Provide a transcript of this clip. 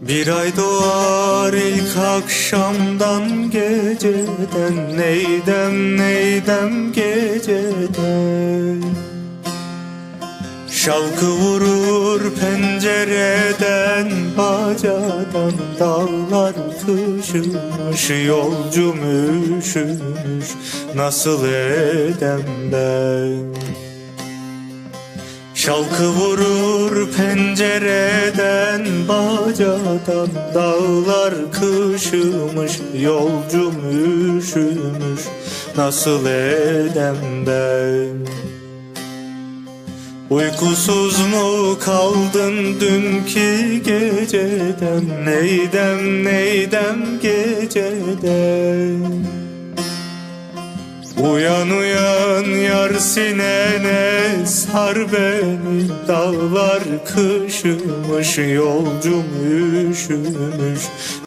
Bir ay doğar ilk akşamdan geceden Neydem neydem geceden? Şalkı vurur pencereden bacadan Dağlar kışımış yolcum üşümüş Nasıl edem ben Şalkı vurur pencereden bacadan Dağlar kışımış yolcum üşümüş. Nasıl edem ben? Uykusuz mu kaldın dünkü geceden? Neydem neydem geceden Uyan uyan yar sinene sar beni. Dağlar kışımış yolcum üşümüş